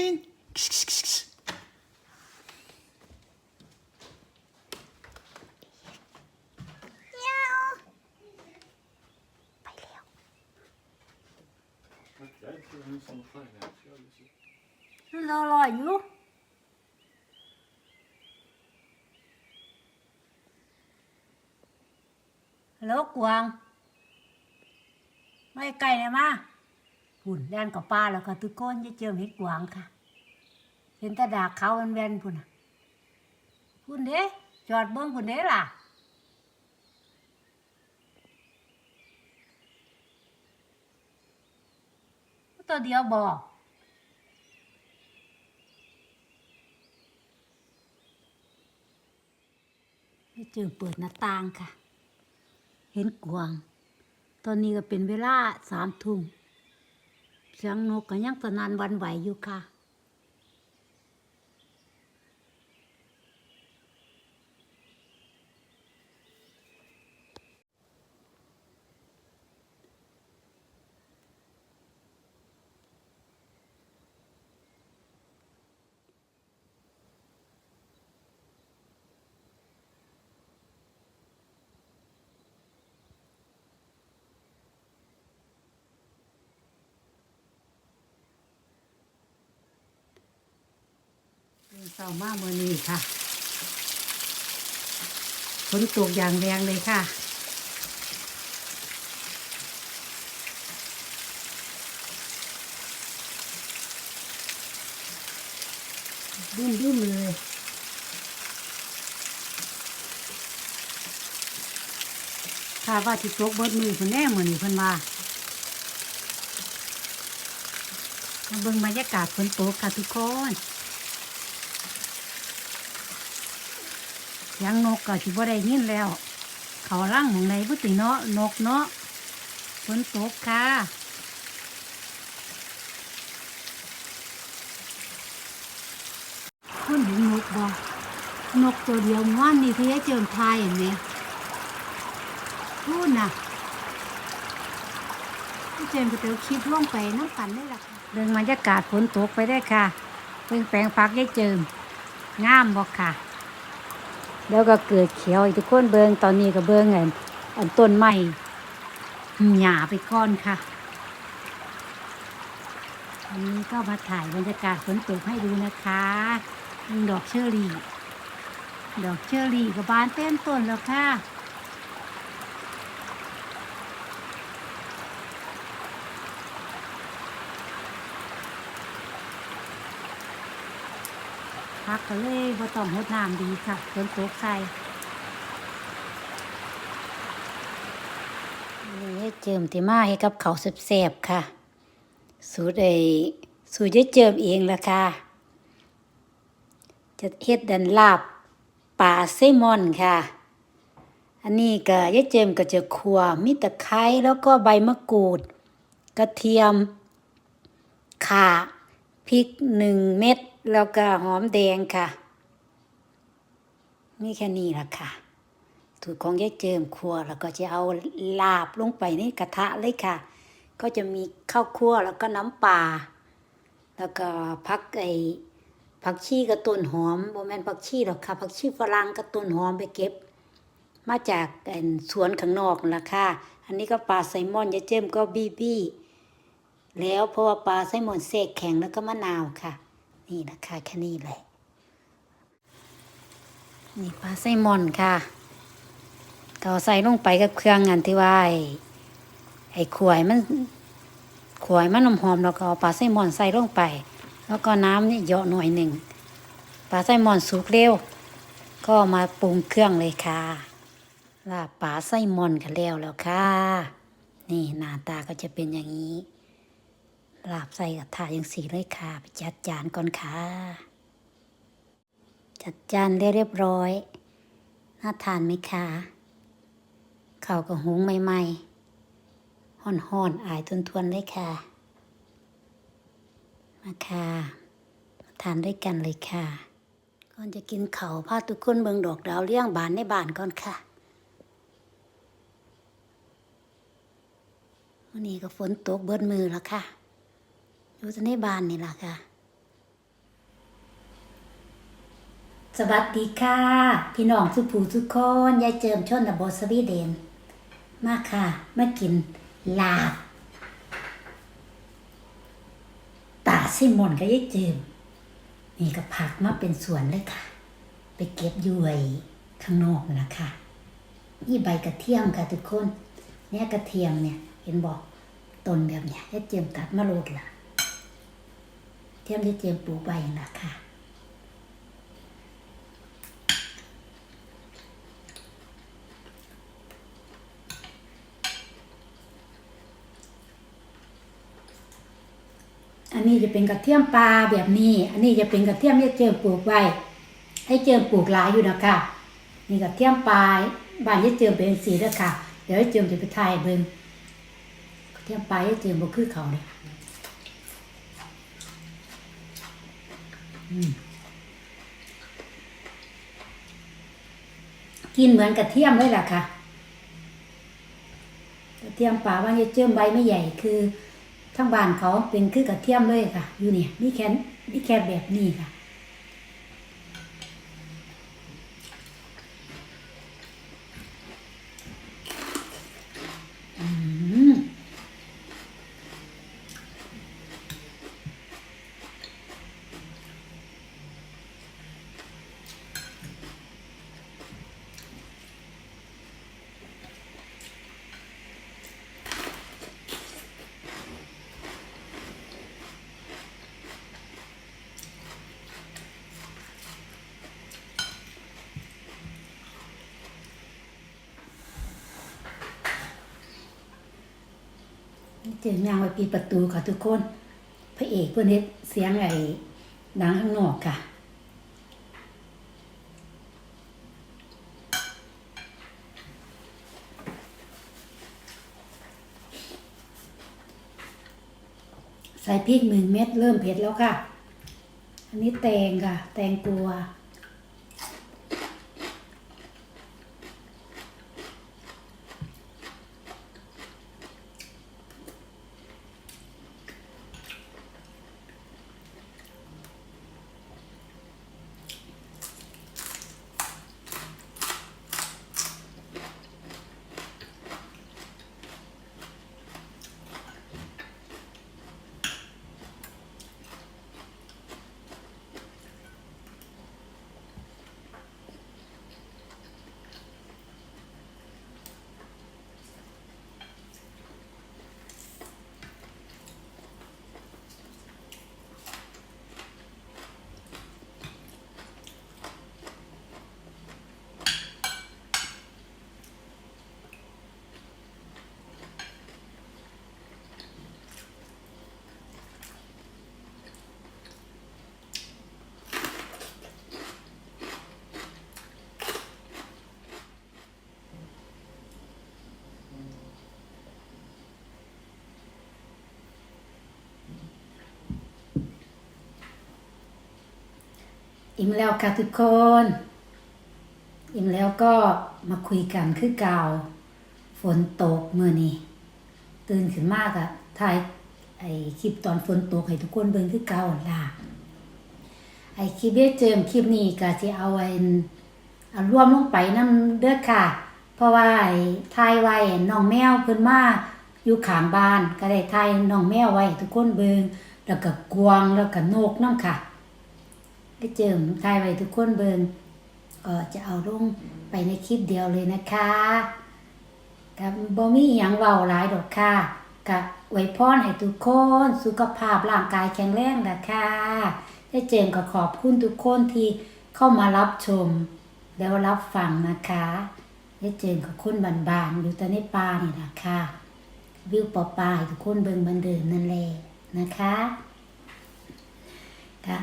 Martin! ไปแล้ว Okay, so he's on the phone now. Shall I listen? รอรออยู่ฮัลโหลกวาง ไม่ไกลเลยมา หุ่นแล่นกับปลาแล้วก็ตุกก้นจะเจิมเห็ดกวางค่ะ เห็นตาดาเขามันแวนพุ่นน่ะพุ่นเด้จอดเบิ้งพุ่นเด้ล่ะตัวเดียวบอกเจอเปิดหน้าต่างค่ะ เห็นกวาง ตอนนี้ก็เป็นเวลาสามทุ่ม เสียงนกก็ยังสนานหวันไหวอยู่ค่ะ เศร้ามาเมื่อนี้ค่ะฝนตกอย่างแรงเลยค่ะดุ้มดุ้มๆเลยค่ะว่าที่ตกเบิดมือคนแน่เหมือนเพิ่นว่ามาเบิ่งบรรยากาศฝนตกค่ะทุกคน สียังนกก็สิบ่ได้ยินแล้ว เขาล่างของในพุติเนาะนกเนาะฝนตกค่ะคุณเห็นนกบ่นกตัวเดียวม้วนนี่ที่ให้เจิมทายเห็นไหมพูดนะพี่เจิมก็เตียวคลิปล่วงไปน้ำกันได้ละค่ะเรื่องบรรยากาศฝนตกไปได้ค่ะเพิ่งแปลงฟักยายเจิมงามบ่ค่ะ แล้วก็เกิดเขียวอีกทุกคนเบิงตอนนี้ก็เบิงเงินอันต้นไม้หยาไปก้อนค่ะวันนี้ก็มาถ่ายบรรยากาศฝนตกให้ดูนะคะดอกเชอรี่ ดอกเชอรี่กับบานเต็มต้นแล้วค่ะ พักก็เลยบ่ต้องหดน้ำดีค่ะฝนตกใส่นี่เจิมติมาให้กับเขาวแซ่บๆค่ะ สูตรไอ้สูตรยายเจิมเองละค่ะ จะเฮ็ดดันลาบปลาเซมอนค่ะ อันนี้ก็เยายเจิมก็จะคั่วมีตะไคร้แล้วก็ใบมะกรูด กระเทียมข่าพริกหนึ่งเม็ด แล้วก็หอมแดงค่ะ นี่แค่นี้ละค่ะสูตรของยายเจิมครัวแล้วก็จะเอาลาบลงไปในกระทะเลยค่ะ ก็จะมีข้าวคั่วแล้วก็น้ำปลาแล้วก็พักไอผักชีกับต้นหอมโมแมนผักชีหรอกค่ะผักชีฝรั่งกับต้นหอมไปเก็บ มาจากสวนข้างนอกละค่ะ อันนี้ก็ปลาไซมอนยายเจิมก็บีบี้แล้วเพราะว่าปลาไส้หมอนเสกแข็งแล้วก็มะนาวค่ะ นี่นะคะแค่นี้แหละนี่ปลาไส้หมอนค่ะก็ใส่ลงไปกับเครื่องงานที่ว่าไอ้ไอ้ขวยมันขวยมันหอมๆแล้วก็เอาปลาไส้หมอนใส่ลงไป แล้วก็น้ำนี่เยอะหน่อยหนึ่งปลาไส้หมอนสุกเร็ว ก็มาปรุงเครื่องเลยค่ะลาปลาไส้หมอนกันแล้วแล้วค่ะ นี่หน้าตาก็จะเป็นอย่างนี้ ลาบใส่กระทะยังสีเลยค่ะไปจัดจานก่อนค่ะ จัดจานเรียบร้อย น่าทานไหมคะข้าวกับหุงใหม่ๆห่อนๆอายทวนๆเลยค่ะ มาค่ะมาทานด้วยกันเลยค่ะ ก่อนจะกินเขาพาทุกคนเบิงดอกดาวเลี้ยงบานในบ้านก่อนค่ะวันนี้ก็ฝนตกเบิดมือแล้วค่ะ อยู่ในบ้านนี่ล่ะค่ะ สวัสดีค่ะ พี่น้องสุภูทุกคน ยายเจิมชนบทสวีเดน มาค่ะ มากินลาบ ตาซิมอนกับยายเจิมนี่ก็ผักมาเป็นสวนเลยค่ะ ไปเก็บยู่ไอ้ข้างนอกนั่นนะคะนี่ใบกระเทียมค่ะทุกคน เนี่ยกระเทียมเนี่ย เห็นบอกต้นแบบเนี้ยยายเจิมตัดมาโลดละ ทียมยายเจิมปูไว้นั่นล่ะคะอันนี้จะเป็นกระเทียมปลาแบบนี้ อันนี้จะเป็นกระเทียมที่เจิมปลูกไว้ ให้เจิมปลูกหลายอยู่นะคะนี่กระเทียมปลาบ้านที่เจิมเป็นสีเด้อค่ะ เดี๋ยวให้เจิมจะไปถ่ายเบิ่งกระเทียมปลาที่เจิมบ่คือเขาเลยอืม กินเหมือนกระเทียมเลยล่ะค่ะ กระเทียมป่าว่าจะเจิมใบไม่ใหญ่คือทั้งบ้านเขาเป็นคือกระเทียมเลยค่ะ อยู่เนี่ยมีแค่มีแค่แบบนี้ค่ะ อืม เจอยางไว้ปีประตูค่ะทุกคน พระเอกเพื่อนเฮ็ดเสียงไอ้ดังข้างนอกค่ะใส่พริกหนึ่งเม็ดเริ่มเผ็ดแล้วค่ะ อันนี้แตงค่ะ แตงกลัว อิ่มแล้วค่ะทุกคน อิ่มแล้วก็มาคุยกันคือเก่าฝนตกเมื่อนี้ตื่นขึ้นมากอะถ่ายไอ้คลิปตอนฝนตกให้ทุกคนเบิ่งคือเก่าล่ะไอ้คลิปเด้เจิมคลิปนี้ก็สิเอาไว้เอารวมลงไปนำเด้อค่ะ เพราะว่าไอ้ถ่ายไว้น้องแมวเพิ่นมาอยู่ขางบ้านก็ได้ถ่ายน้องแมวไว้ทุกคนเบิ่งแล้วก็กวางแล้วก็นกน้ำค่ะ ได้เจิมทายไว้ทุกคนเบิงก็จะเอาลงไปในคลิปเดียวเลยนะคะกับบ่มีอหยังเว้าหลายดอกค่ะกับไว้พรให้ทุกคนสุขภาพร่างกายแข็งแรงนะคะได้เจิมก็ขอบคุณทุกคนที่เข้ามารับชม แล้วรับฟังนะคะได้เจิมกับคนบานๆอยู่ต่ในป่านี่นะคะวิวปอปลายทุกคนเบิงบันเดิมนั่นแหละนะคะค่ะ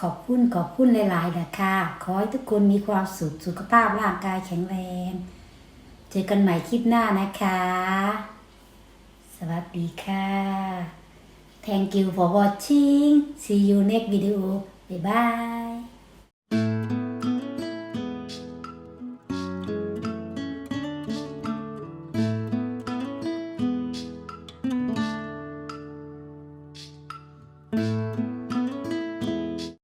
ขอบคุณขอบคุณหลายๆนะคะขอให้ทุกคนมีความสุขสุขภาพร่างกายแข็งแรง เจอกันใหม่คลิปหน้านะคะ สวัสดีค่ะ Thank you for watching see you next video bye bye